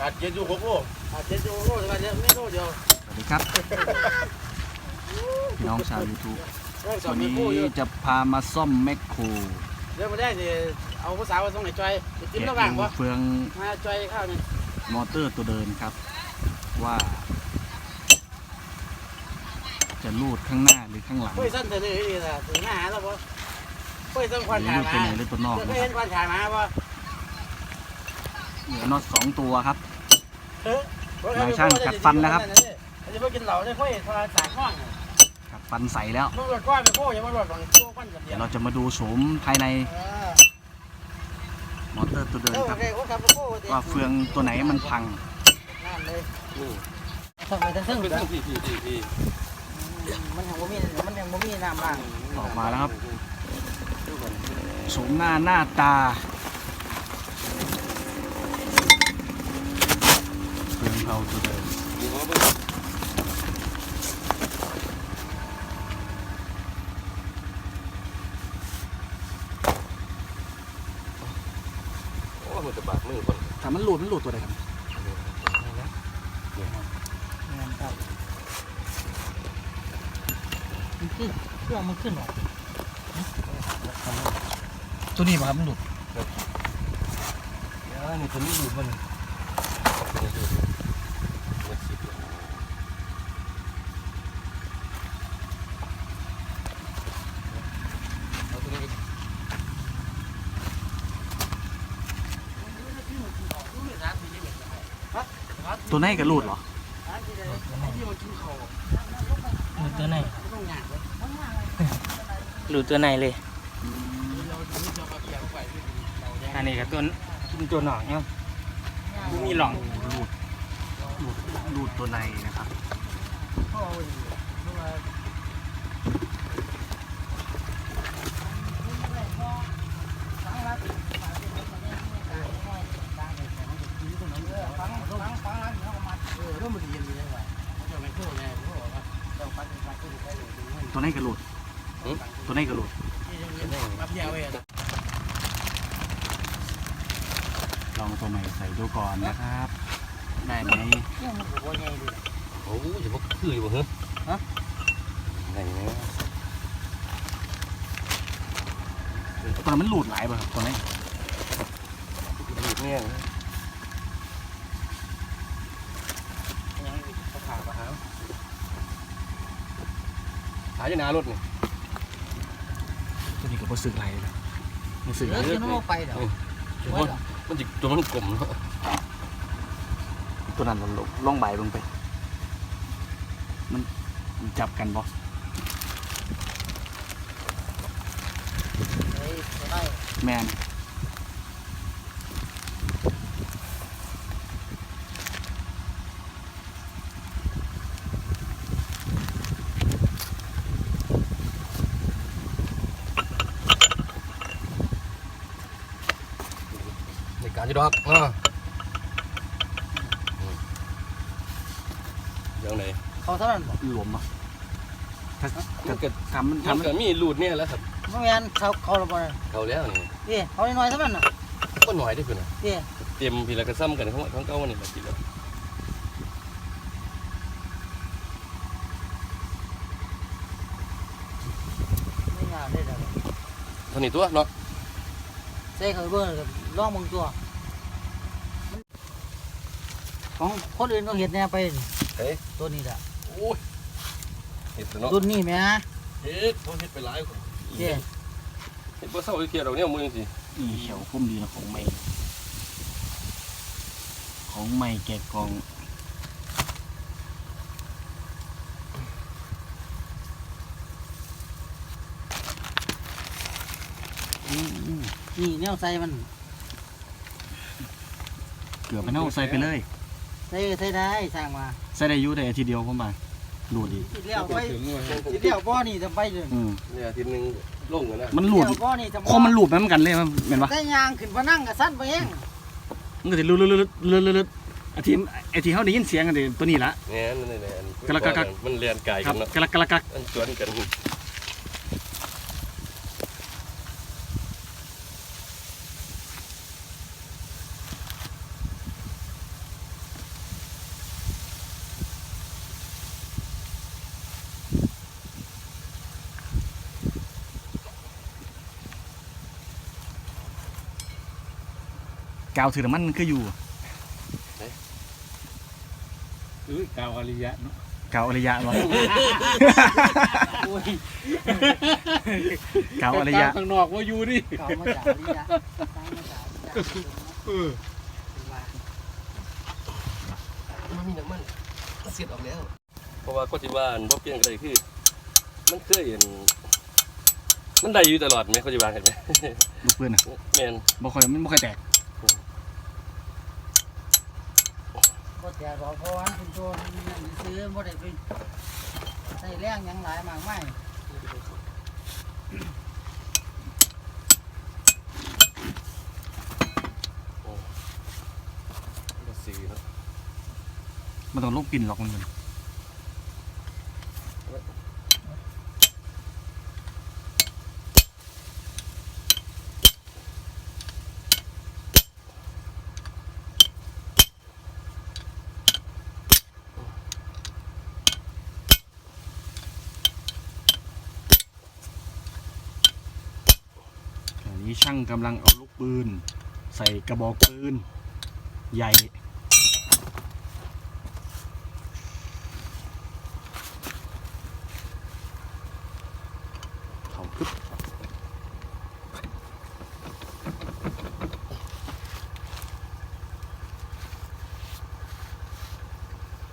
ขาดเจ็ดอยู่หกโลขาดเจ็ดอยู่หกโลแต่ว่าเนี่ยไม่โลเดียวสวัสดีครับพี่น้องชาว YouTube เรื่องสอวับนมีนี้คู่อยู่จะพามาซ่อมแมคโครเดี๋ยวมาได้เนี่ยเอาภาษาวมาส่งให้จอยไปจิ้มแกะระหว่างดูวะเฟืองมาจอยข้าวนี่มอเตอร์ตัวเดินครับ ว่า จะลูดข้างหน้าหรือข้างหลังคุยสั้นเถอะเลยนี่ล่ะถึงหน้าหาแล้วปะคุยสั้นควันหรือขาลูดมาตัวไหนหรือตัวนอกเคนะยคเห็รันบควันขามาปะเหลือน็อตสองตัวครับเฮ้ย นายช่างกัดฟันแล้วครับอันนี้เพิ่งกินเหล้าได้คุยโทรศัพท์ห้องครับฟันใสแล้วมึงรถก้อนไปโค้ยังไม่รถหลังโค้ควันกับเดีเดี๋ยยววเราจะมาดูโฉมภายในเออมอเตอร์ตัวเดินเออครับโอเคโอ้ครับโค้ว่าเฟืองตัวไหนมันพังนั่นเลยทำไปทั้งซึ่งเป็นทั้งที่ที่ที่ที่มันยังบ่มีมันยังบ่มีน้ำบ้างออกมาแล้วครับโฉมหน้าหน้าตา เราตัวเดิมีหัวเบิ่งโอ้มันจะบาดมือคนถามันหลุดมันหลุดตัวไหนครับครับมันขึ้นเครื่องมันขึ้นหรอตัวนี้ป่ะครับมันหลุดเดี๋ยวนี่คนนี้อยู่มันบ ตัวไหนก็หลุดเหรอหลุดตัวไหนต้องหยาบเลยหลุดตัวไหนเลย อันนี้กับตัวตัวหนองเนาะมีหลองหลุดหลุดหลุดตัวในนะครับ ตัวไหนก็หลุดตัวไหนก็หลุด มาเพียเว้ย ลองตัวใหม่ใส่ดูก่อนนะครับ ได้ไหมเครื่องมันก็บ่ใหญ่ดิโอ้ยจะบอกคืออยู่บ่เหรอฮะไหนเนี่ยตัวนั้นมันหลุดหลายป่ะครับตัวไหนดูดเนี่ยยังเขาขาปะครับหาอยู่หน้ารถนี่ตัว นี้ก็บ่สึกไรเลยไม่สึกเดี๋ยวเลยจะโน้ไปเดี๋ยวมันมันจิตัวมันกลมเนาะตัวนั้นลงล่องใบลงไป มันมันจับกันบ่เฮ้ยได้แมน การจะดอกเนาะยังไงเขาเท่านั้นบ่หลวมอะถ้ามันก็ทำมันทำทำก็มีรูดเนี่ยแล้วครับบ่แม่นเขาเขาละบ่น่ะเขาแล้วนี่พี่เขาน้อยๆเท่านั้นน่ะก็หน่อยได้เพิ่นน่ะพี่เตรียมพีละกระซ้ำกันของของเก่านี่มากินแล้วไม่ยากได้ดอกเท่านี้ตัวเนาะใส่เขาเบิ่งก็ลองมึงตัว ของคนอื่นก็เฮ็ดแน่ไปนี่เฮ้ย ตัวนี้ล่ะโอ้ยเห็ดเนาะรุ่นนี้แหม่เฮ็ดบ่เฮ็ดไปหลายคนพี่เฮ็ดบ่เศร้าเกียดเราเนี่ยมือสินี่เขียวพุ่มดีนะของใหม่ ของใหม่แกะกล่องนี่แนวใส่มันเกือบไปเน่าใส่ไปเลย ใส่ใส่ได้สร้างมาใส่ได้อยุ่ได้อาทีเดียวเข้ามาหลุดอีกสิเลี้ยวไปสิเลี้ยวบ่นี่จะไปเลยอืมเนี่ยอาทิตย์หนึงลงกันนะมันหลุดเลี้ยวบ่นี่จะคอมันหลุดไปเหมือนกันเลยมันเหม็นปะได้ยางขึ้นมานั่งกับสั้นไปเองมันก็จะลุดลุดลุดลุดลุดลุดอาทีไอทีเขาได้ยินเสียงกันดิตัวนี้ละเนี่ยนั่นนี่อันกะละกะกะมันเรียนไกลคกัรันบเนาะกะลักกะลักกะอันชวนกัน กาวถือน้ำมันคืออยู่อุ้ยกาวอริยะเนาะกาวอริยะวะโอ้ยกาวอริยะ ข้างนอกว่าอยู่ดิเก่ามาจากนี่ละตามมาจากนี่ละเออมันมีน้ำมันเสียดออกแล้ว เพราะว่าก็ที่บ้านบ่เปลี่ยนกันเลยคือ มันเคยเห็นมันได้อยู่ตลอดไหมเขาจะวางเห็นไหมลูกปืนอะแมนบ่ค่อยมันบ่ค่อยแตก ก็แต่รอเพราะว่าคุณโจรนั่นซื้อบ่ได้ไปใส่แรงหยังหลายมากมายก็สีเนาะมันต้องลงปิ่นหรอกมัน นี้ช่างกำลังเอาลูกปืน ใส่กระบอกปืน ใหญ่ เขาคึบ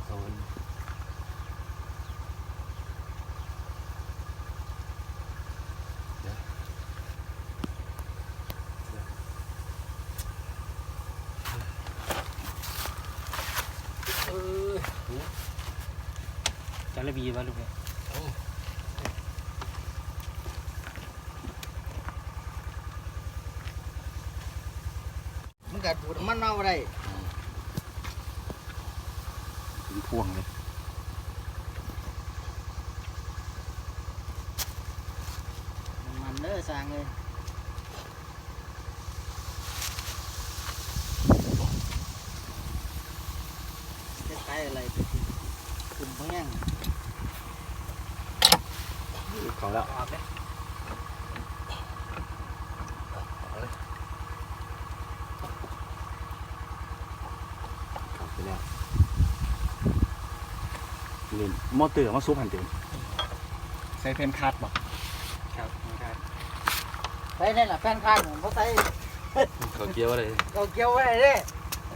เอามันเดี๋ยวเดี๋ยวเออ จา ระบีวะลูกเนี่ยมันกัดปูดมันเอาอะไรถึงพ่วงเลยมันเด้อสร้างเลยจะใช้อะไรไปกินกลุ่มเพียง เขาแล้วออกเลยเขาไปแล้วนี่มอเตอร์มาซุปหันเต็มใส่เพนคาดบอกครับครับใส่นี่แหละแฟนข้างผมเขาใส่เขาเกี่ยวอะไรเขาเกี่ยวไว้เลย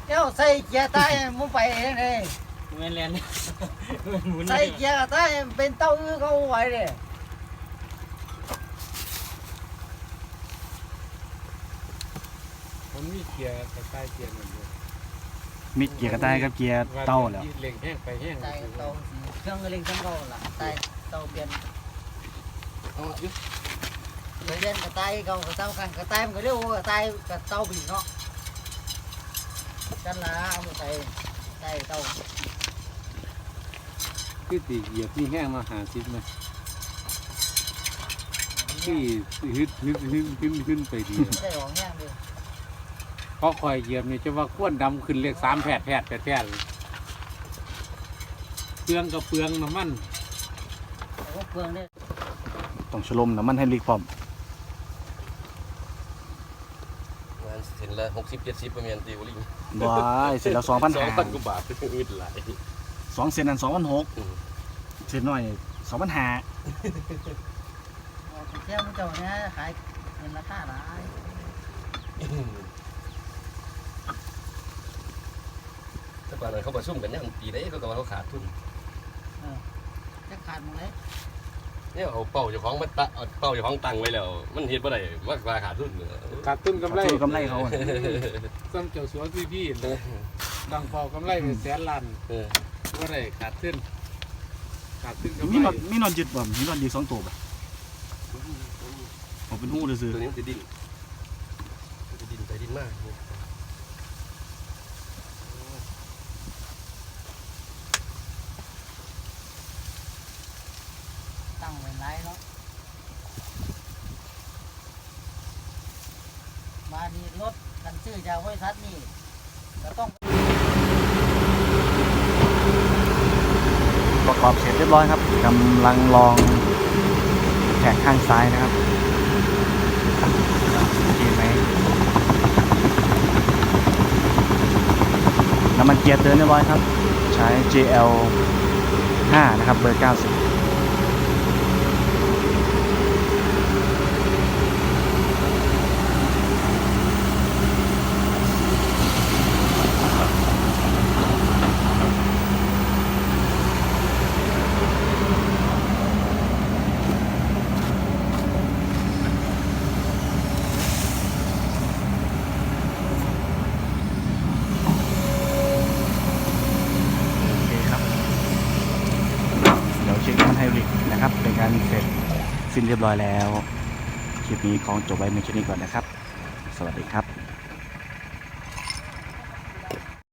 เจ้าใส่เกียร์ใต้มึงไปเองเลยแม่นแลนเนี่ยมันหมุนใส่เกียร์ใต้เป็นเต้าอื้อเขาไว้เลย ผมมีเกียร์กระต่ายเกียร์เหมือนเดิมมิดเกียร์กระต่ายกับเกียร์เต้าแล้วเล็งแห้งไปแห้งใส่เต้าสีเครื่องเร่งเครื่องเขาล่ะใส่เต้าเปลี่ยนเอาอยู่เปลี่ยนกระต่ายเขากระเต้ากันกระต่ายมันก็เรียกว่ากระต่ายกระเต้าบีเนาะกันละเอามาใส่ใส่เต้าคือตีเหยียบที่แห้งมาหาซิปไหมที่ฮึดฮึดฮึดขึ้นขึ้นไปดีได้ของแห้งเลย เพราะคอยเหยียบนี่จะว่าขวนดำขึ้นเลขสามแผดแผดแผดแผดเปลืองกับเปลืองน้ำมันแต่ว่าเปลืองเนี่ยต้องชะลมน้ำมันให้ลีกพร้อมงานเห็นละหกสิบเจ็ดสิบประมาณตีวอลิงว้ายเสร็จแล้วสองพันสองห้าพันกว่าบาทอึดหลายสองเซนนั้นสองพันหกอืมเซนน้อยสองพันห้าเอาไปเที่ยวมันเจ้าเนี่ยขายเป็นราคาหลาย แต่ก่อนนั้นเขาประชุมกันเนี่ยปีได้ก็กำลังเขาขาดทุนจะขาดหมดเลยเนี่ยเอาเป้าเจ้าของมันตะเอาเป้าเจ้าของตังไว้แล้ว มันเฮ็ดบ่ได้ว่าราขาดทุนเนี่ยขาดทุนกำไรเขาซื้อกำไรเขาอะซ้ำเจ้าสัวพี่พี่ๆนะตั้งเป้ากำไรเป็นแสนล้านเออว่าได้ขาดทุนขาดทุนกำมีไรนอนมีนอนยึดบ่มีนอนยึดสองตัวบ่ผมเป็นหู้ซื่อตัวนี้มันจะดิ้นมันจะดิ้นไปดิ้นมาก ตั้งไว้หลายเนาะมาดีรถกัน ซื้อจากบริษัทนี่ก็ต้องประกอบเสร็จเรียบร้อยครับกำลังลองแขกข้างซ้ายนะครับโอเคไหมน้ำมันเกียร์เตือนเรียบร้อยครับ ใช้ GL 5 นะครับ เบอร์ 90 โอเคครับ เดี๋ยวเช็คน้ำมันไฮบริดนะครับ เป็นการเสร็จสิ้น เรียบร้อยแล้ว คลิปนี้ของจบไว้ในแค่นี้ก่อนนะครับ สวัสดีครับ